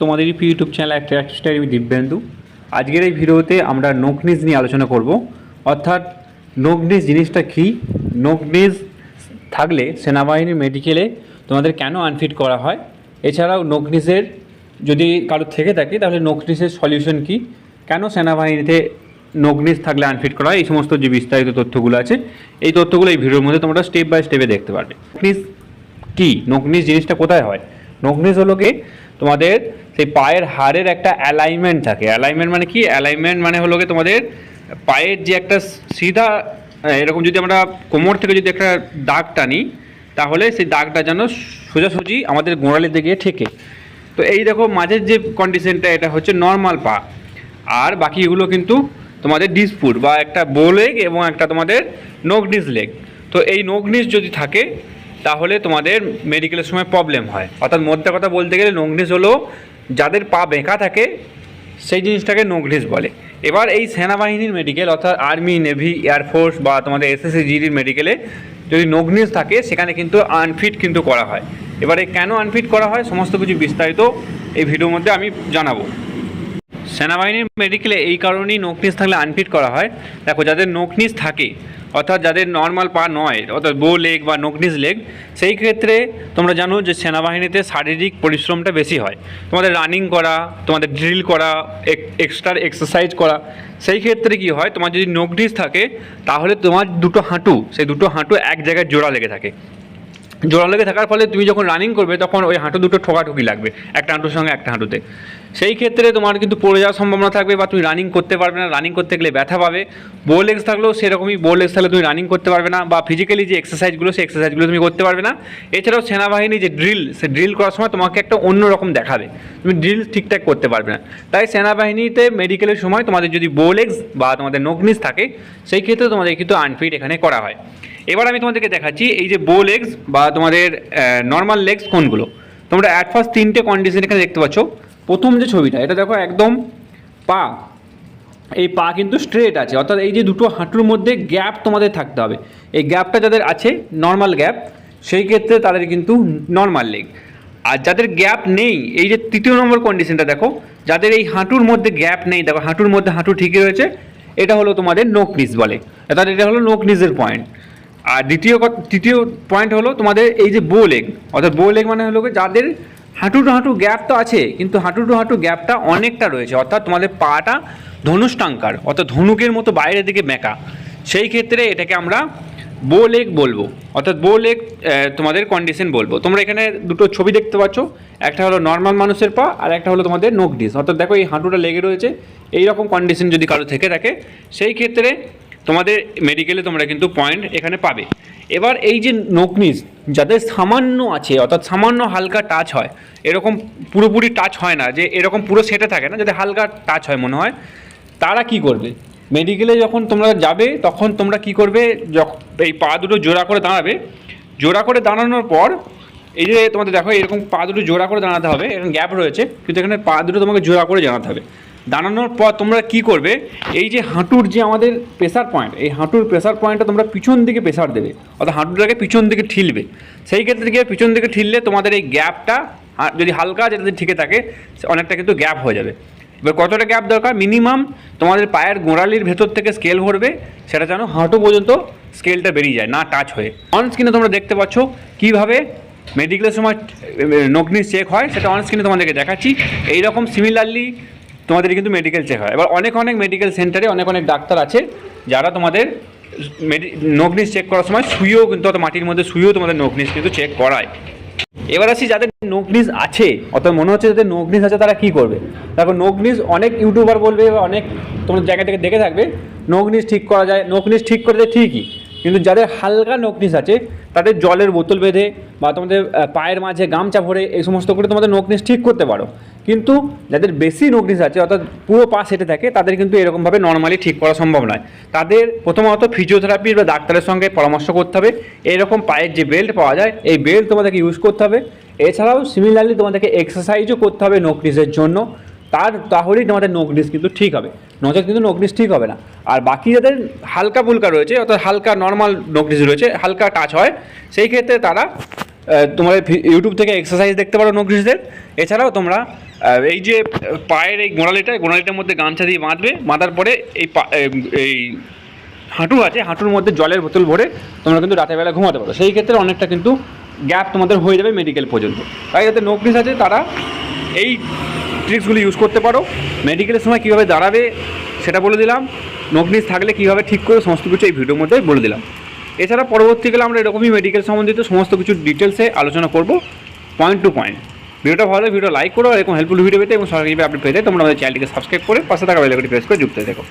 তোমাদেরই YouTube channel একটা style আমি দিব্যেন্দু। আজকের এই ভিডিওতে আমরা নোকনিজ নিয়ে আলোচনা করব। অর্থাৎ নোকনিজ জিনিসটা কী? নোকনিজ থাকলে সেনাবাহিনীর মেডিকেলে তোমাদের কেন আনফিট করা হয়? এছাড়াও নোকনিজের যদি কারও থেকে থাকে, তাহলে নোকনিজের সলিউশন কী? কেন সেনাবাহিনীতে নোকনিজ থাকলে আনফিট করা হয়? এই সমস্ত যে বিস্তারিত তথ্যগুলো আছে, এই তথ্যগুলো এই ভিডিওর মধ্যে তোমরা স্টেপ বাই স্টেপে দেখতে পারবে। নোকনিজ কি? নকনিস জিনিসটা কোথায় হয়? নকনিস হলো কি? তোমাদের সেই পায়ের হাড়ের একটা অ্যালাইনমেন্ট থাকে। অ্যালাইনমেন্ট মানে কি? অ্যালাইনমেন্ট মানে হলো কি তোমাদের পায়ের যে একটা সিধা এরকম যদি আমরা কোমর থেকে যদি একটা দাগ টানি, তাহলে সেই দাগটা যেন সোজাসুজি আমাদের গোড়ালির দিকে ঠেকে। তো এই দেখো, মাঝের যে কন্ডিশনটা এটা হচ্ছে নর্মাল পা। আর বাকিগুলো কিন্তু তোমাদের ডিসপুট বা একটা বো লেগ এবং একটা তোমাদের নগনিস লেগ তো এই নগনিস যদি থাকে তাহলে তোমাদের মেডিকেলের সময় প্রবলেম হয়। অর্থাৎ মধ্যে কথা বলতে গেলে নগনিস হলো যাদের পা বেঁকা থাকে, সেই জিনিসটাকে নগনিস বলে। এবার এই সেনাবাহিনীর মেডিকেল অর্থাৎ আর্মি নেভি এয়ারফোর্স বা তোমাদের এসএসসি জিডির মেডিকেলে যদি নগনিস থাকে, সেখানে কিন্তু আনফিট কিন্তু করা হয়। এবারে কেন আনফিট করা হয়, সমস্ত কিছু বিস্তারিত এই ভিডিওর মধ্যে আমি জানাব। সেনাবাহিনীর মেডিকেলে এই কারণেই নোকনিস থাকলে আনফিট করা হয়। দেখো, যাদের নোকনিস থাকে অর্থাৎ যাদের নর্মাল পা নয়, অর্থাৎ বো লেগ বা নোকনিস লেগ সেই ক্ষেত্রে তোমরা জানো যে সেনাবাহিনীতে শারীরিক পরিশ্রমটা বেশি হয়। তোমাদের রানিং করা, তোমাদের ড্রিল করা এক্সট্রা এক্সারসাইজ করা, সেই ক্ষেত্রে কি হয়, তোমার যদি নোকনিস থাকে, তাহলে তোমার দুটো হাঁটু, সেই দুটো হাঁটু এক জায়গায় জোড়া লেগে থাকে। জোড়া লেগে থাকার ফলে তুমি যখন রানিং করবে, তখন ওই হাঁটু দুটো ঠোকাঠুকি লাগবে, একটা হাঁটুর সঙ্গে একটা হাঁটুতে। সেই ক্ষেত্রে তোমার কিন্তু পড়ে যাওয়ার সম্ভাবনা থাকবে বা তুমি রানিং করতে পারবে না। রানিং করতে গেলে ব্যথা পাবে। বো লেগস থাকলেও সেরকমই বো লেগস থাকলে তুমি রানিং করতে পারবে না বা ফিজিক্যালি যে এক্সারসাইজগুলো সেই এক্সারসাইজগুলো তুমি করতে পারবে না। এছাড়াও সেনাবাহিনী যে ড্রিল সে ড্রিল করার সময় তোমাকে একটা অন্য রকম দেখাবে। তুমি ড্রিল ঠিকঠাক করতে পারবে না। তাই সেনাবাহিনীতে মেডিকেলের সময় তোমাদের যদি বো লেগস বা তোমাদের নগনিস থাকে, সেই ক্ষেত্রে তোমাদের কিন্তু আনফিট এখানে করা হয়। এবার আমি তোমাদেরকে দেখাচ্ছি এই যে বো লেগস বা তোমাদের নর্মাল লেগস কোনগুলো? তোমরা অ্যাট ফার্স্ট তিনটে কন্ডিশন এখানে দেখতে পাচ্ছ। প্রথম যে ছবিটা, এটা দেখো একদম পা। এই পা কিন্তু স্ট্রেট আছে, অর্থাৎ এই যে দুটো হাঁটুর মধ্যে গ্যাপ তোমাদের থাকতে হবে। এই গ্যাপটা যাদের আছে নর্মাল গ্যাপ সেই ক্ষেত্রে তাদের কিন্তু নর্মাল লেগ আর যাদের গ্যাপ নেই, এই যে তৃতীয় নম্বর কন্ডিশনটা দেখো, যাদের এই হাঁটুর মধ্যে গ্যাপ নেই, দেখো হাঁটুর মধ্যে হাঁটু ঠিকই রয়েছে, এটা হলো তোমাদের নোক নিজ বলে। অর্থাৎ এটা হলো নোক নিজের পয়েন্ট আর দ্বিতীয় তৃতীয় পয়েন্ট হলো তোমাদের এই যে বো লেগ অর্থাৎ বো লেগ মানে হলো যাদের হাঁটু টু হাঁটু গ্যাপ তো আছে, কিন্তু হাঁটু টু হাঁটু গ্যাপটা অনেকটা রয়েছে। অর্থাৎ তোমাদের পাটা ধনুষ্টাঙ্কার, অর্থাৎ ধনুকের মতো বাইরের দিকে মেকা সেই ক্ষেত্রে এটাকে আমরা বো লেগ বলব। অর্থাৎ বো লেগ তোমাদের কন্ডিশন বলব। তোমরা এখানে দুটো ছবি দেখতে পাচ্ছ। একটা হলো নর্মাল মানুষের পা, আর একটা হলো তোমাদের নোক ডিস অর্থাৎ দেখো এই হাঁটুটা লেগে রয়েছে। এই রকম কন্ডিশন যদি কারও থেকে থাকে, সেই ক্ষেত্রে তোমাদের মেডিকেলে তোমরা কিন্তু পয়েন্ট এখানে পাবে। এবার এই যে নোকনিস যাদের সামান্য আছে, অর্থাৎ সামান্য হালকা টাচ হয়, এরকম পুরোপুরি টাচ হয় না, যে এরকম পুরো সেটে থাকে না, যাদের হালকা টাচ হয় মনে হয়, তারা কি করবে? মেডিকেলে যখন তোমরা যাবে, তখন তোমরা কি করবে? যখন এই পা দুটো জোড়া করে দাঁড়াবে, জোড়া করে দাঁড়ানোর পর, এই যে তোমাদের দেখো, এরকম পা দুটো জোড়া করে দাঁড়াতে হবে, এরকম গ্যাপ রয়েছে, কিন্তু এখানে পা দুটো তোমাকে জোড়া করে জানাতে হবে। দাঁড়ানোর পর তোমরা কি করবে? এই যে হাঁটুর যে আমাদের প্রেসার পয়েন্ট এই হাঁটুর প্রেসার পয়েন্টটা তোমরা পিছন দিকে প্রেসার দেবে, অর্থাৎ হাঁটুটাকে পিছন দিকে ঠিলবে। সেই ক্ষেত্রে গিয়ে পিছন দিকে ঠিললে তোমাদের এই গ্যাপটা যদি হালকা যদি ঠিকে থাকে অনেকটা কিন্তু গ্যাপ হয়ে যাবে। এবার কতটা গ্যাপ দরকার? মিনিমাম তোমাদের পায়ের গোড়ালির ভেতর থেকে স্কেল ভরবে সেটা যেন হাঁটু পর্যন্ত স্কেলটা বেরিয়ে যায়, না টাচ হয়ে। অন স্ক্রিনে তোমরা দেখতে পাচ্ছ কীভাবে মেডিকেলের সময় নগ্নি চেক হয়, সেটা অন স্ক্রিনে তোমাদেরকে দেখাচ্ছি। এইরকম সিমিলারলি তোমাদের কিন্তু মেডিকেল চেক হয়। এবার অনেক অনেক মেডিকেল সেন্টারে অনেক অনেক ডাক্তার আছে, যারা তোমাদের নগ্নিস চেক করার সময় শুয়েও কিন্তু মাটির মধ্যে শুয়েও তোমাদের নগ্নিস কিন্তু চেক করায়। এবার আসি যাদের নগ্নিস আছে, অর্থাৎ মনে হচ্ছে যাদের নগ্নিস আছে তারা কি করবে? দেখো নগ্নিস অনেক ইউটিউবার বলবে অনেক তোমাদের জায়গা থেকে দেখে থাকবে নগ্নিস ঠিক করা যায় নগ্নিস ঠিক করে দেয় ঠিকই। কিন্তু যাদের হালকা নগ্নিস আছে, তাদের জলের বোতল বেঁধে বা তোমাদের পায়ের মাঝে গামছা ভরে এই সমস্ত করে তোমাদের নগ্নিস ঠিক করতে পারো। কিন্তু যাদের বেশি নগ্নিস আছে, অর্থাৎ পুরো পা সেটে থাকে, তাদের কিন্তু এরকমভাবে নর্মালি ঠিক করা সম্ভব নয়। তাদের প্রথমত ফিজিওথেরাপির বা ডাক্তারের সঙ্গে পরামর্শ করতে হবে। এরকম পায়ের যে বেল্ট পাওয়া যায়, এই বেল্ট তোমাদেরকে ইউজ করতে হবে। এছাড়াও সিমিলারলি তোমাদেরকে এক্সারসাইজও করতে হবে নগ্নিসের জন্য। তার তাহলেই তোমাদের নগ্নিস কিন্তু ঠিক হবে। নজর কিন্তু নগ্নিস ঠিক হবে না। আর বাকি যাদের হালকা ফুলকা রয়েছে, অর্থাৎ হালকা নর্মাল নগ্নিস রয়েছে, হালকা টাচ হয়, সেই ক্ষেত্রে তারা তোমাদের ইউটিউব থেকে এক্সারসাইজ দেখতে পারো নগ্নিসদের এছাড়াও তোমরা এই যে, পায়ের এই গোড়ালিটা, গোড়ালিটার মধ্যে গামছা দিয়ে বাঁধবে, বাঁধার পরে এই এই- হাঁটু আছে, হাঁটুর মধ্যে জলের বোতল ভরে তোমরা কিন্তু রাতের বেলা ঘুমাতে পারো। সেই ক্ষেত্রে অনেকটা কিন্তু গ্যাপ তোমাদের হয়ে যাবে মেডিকেল পর্যন্ত। তাই যাতে নোকনিস আছে, তারা এই ট্রিক্সগুলো ইউজ করতে পারো। মেডিকেলের সময় কীভাবে দাঁড়াবে সেটা বলে দিলাম। নগ্নিস থাকলে কীভাবে ঠিক করে সমস্ত কিছু এই ভিডিওর মধ্যে বলে দিলাম। এছাড়া পরবর্তীকালে আমরা এরকমই মেডিকেল সম্বন্ধিত সমস্ত কিছু ডিটেলসে আলোচনা করব। পয়েন্ট টু পয়েন্ট ভিডিওটা ভালো ভিডিও লাইক করো এরকম হেল্পফুল ভিডিও পেতে এবং সরকারি আপডেট পেতে তোমরা আমাদের চ্যানেলটিকে সাবস্ক্রাইব করে পাশে থাকা বেলাকটি প্রেস করে যুক্ত দেখো